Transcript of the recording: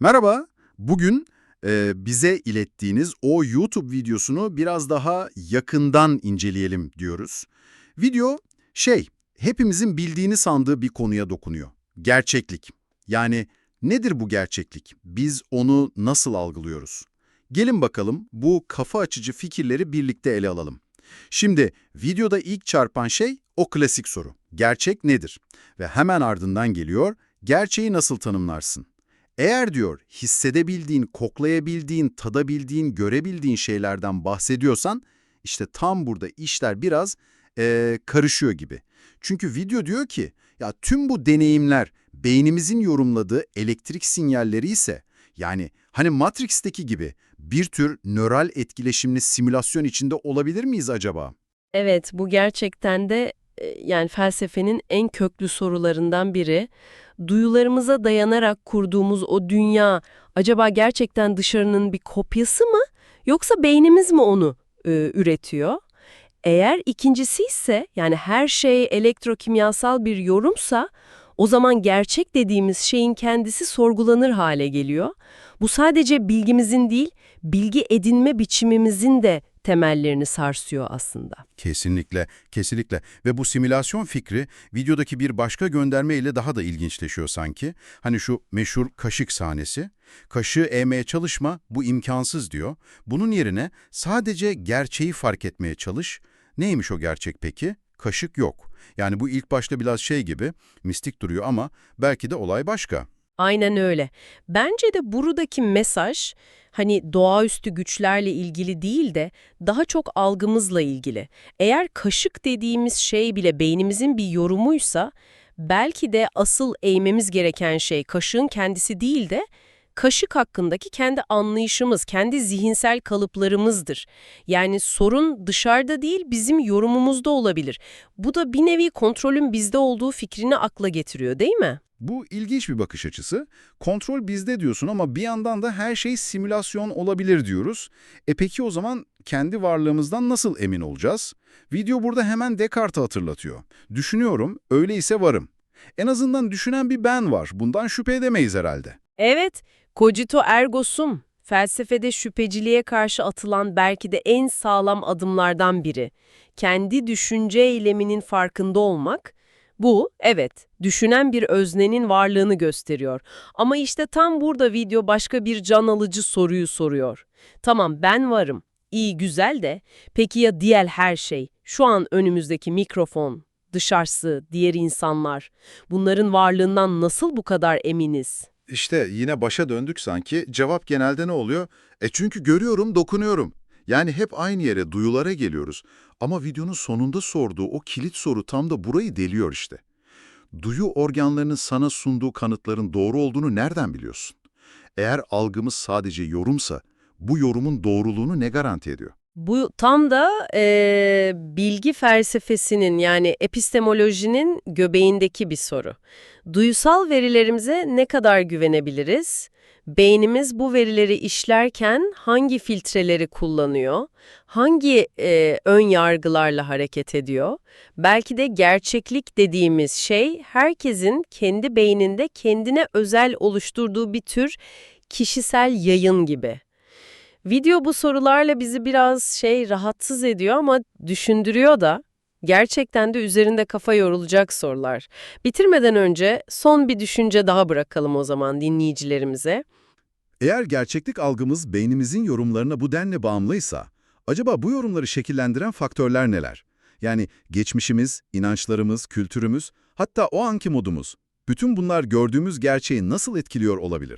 Merhaba, bugün e, bize ilettiğiniz o YouTube videosunu biraz daha yakından inceleyelim diyoruz. Video şey, hepimizin bildiğini sandığı bir konuya dokunuyor. Gerçeklik. Yani nedir bu gerçeklik? Biz onu nasıl algılıyoruz? Gelin bakalım bu kafa açıcı fikirleri birlikte ele alalım. Şimdi videoda ilk çarpan şey o klasik soru. Gerçek nedir? Ve hemen ardından geliyor, gerçeği nasıl tanımlarsın? Eğer diyor hissedebildiğin, koklayabildiğin, tadabildiğin, görebildiğin şeylerden bahsediyorsan işte tam burada işler biraz eee, karışıyor gibi. Çünkü video diyor ki ya tüm bu deneyimler beynimizin yorumladığı elektrik sinyalleri ise yani hani Matrix'teki gibi bir tür nöral etkileşimli simülasyon içinde olabilir miyiz acaba? Evet, bu gerçekten de yani felsefenin en köklü sorularından biri. Duyularımıza dayanarak kurduğumuz o dünya acaba gerçekten dışarının bir kopyası mı yoksa beynimiz mi onu e, üretiyor? Eğer ikincisi ise yani her şey elektrokimyasal bir yorumsa o zaman gerçek dediğimiz şeyin kendisi sorgulanır hale geliyor. Bu sadece bilgimizin değil, bilgi edinme biçimimizin de temellerini sarsıyor aslında. Kesinlikle, kesinlikle. Ve bu simülasyon fikri videodaki bir başka gönderme ile daha da ilginçleşiyor sanki. Hani şu meşhur kaşık sahnesi. Kaşığı eğmeye çalışma, bu imkansız diyor. Bunun yerine sadece gerçeği fark etmeye çalış. Neymiş o gerçek peki? Kaşık yok. Yani bu ilk başta biraz şey gibi, mistik duruyor ama belki de olay başka. Aynen öyle. Bence de buradaki mesaj hani doğaüstü güçlerle ilgili değil de daha çok algımızla ilgili. Eğer kaşık dediğimiz şey bile beynimizin bir yorumuysa belki de asıl eğmemiz gereken şey kaşığın kendisi değil de kaşık hakkındaki kendi anlayışımız, kendi zihinsel kalıplarımızdır. Yani sorun dışarıda değil bizim yorumumuzda olabilir. Bu da bir nevi kontrolün bizde olduğu fikrini akla getiriyor değil mi? Bu ilginç bir bakış açısı. Kontrol bizde diyorsun ama bir yandan da her şey simülasyon olabilir diyoruz. E peki o zaman kendi varlığımızdan nasıl emin olacağız? Video burada hemen Descartes'i hatırlatıyor. Düşünüyorum, öyleyse varım. En azından düşünen bir ben var. Bundan şüphe edemeyiz herhalde. Evet, cogito ergo sum. Felsefede şüpheciliğe karşı atılan belki de en sağlam adımlardan biri. Kendi düşünce eyleminin farkında olmak, bu, evet, düşünen bir öznenin varlığını gösteriyor. Ama işte tam burada video başka bir can alıcı soruyu soruyor. Tamam ben varım, iyi güzel de, peki ya diğer her şey, şu an önümüzdeki mikrofon, dışarısı, diğer insanlar, bunların varlığından nasıl bu kadar eminiz? İşte yine başa döndük sanki. Cevap genelde ne oluyor? E çünkü görüyorum, dokunuyorum. Yani hep aynı yere, duyulara geliyoruz. Ama videonun sonunda sorduğu o kilit soru tam da burayı deliyor işte. Duyu organlarının sana sunduğu kanıtların doğru olduğunu nereden biliyorsun? Eğer algımız sadece yorumsa, bu yorumun doğruluğunu ne garanti ediyor? Bu tam da eee, bilgi felsefesinin yani epistemolojinin göbeğindeki bir soru. Duysal verilerimize ne kadar güvenebiliriz? Beynimiz bu verileri işlerken hangi filtreleri kullanıyor? Hangi eee, ön yargılarla hareket ediyor? Belki de gerçeklik dediğimiz şey herkesin kendi beyninde kendine özel oluşturduğu bir tür kişisel yayın gibi. Video bu sorularla bizi biraz şey rahatsız ediyor ama düşündürüyor da. Gerçekten de üzerinde kafa yorulacak sorular. Bitirmeden önce son bir düşünce daha bırakalım o zaman dinleyicilerimize. Eğer gerçeklik algımız beynimizin yorumlarına bu denli bağımlıysa, acaba bu yorumları şekillendiren faktörler neler? Yani geçmişimiz, inançlarımız, kültürümüz, hatta o anki modumuz. Bütün bunlar gördüğümüz gerçeği nasıl etkiliyor olabilir?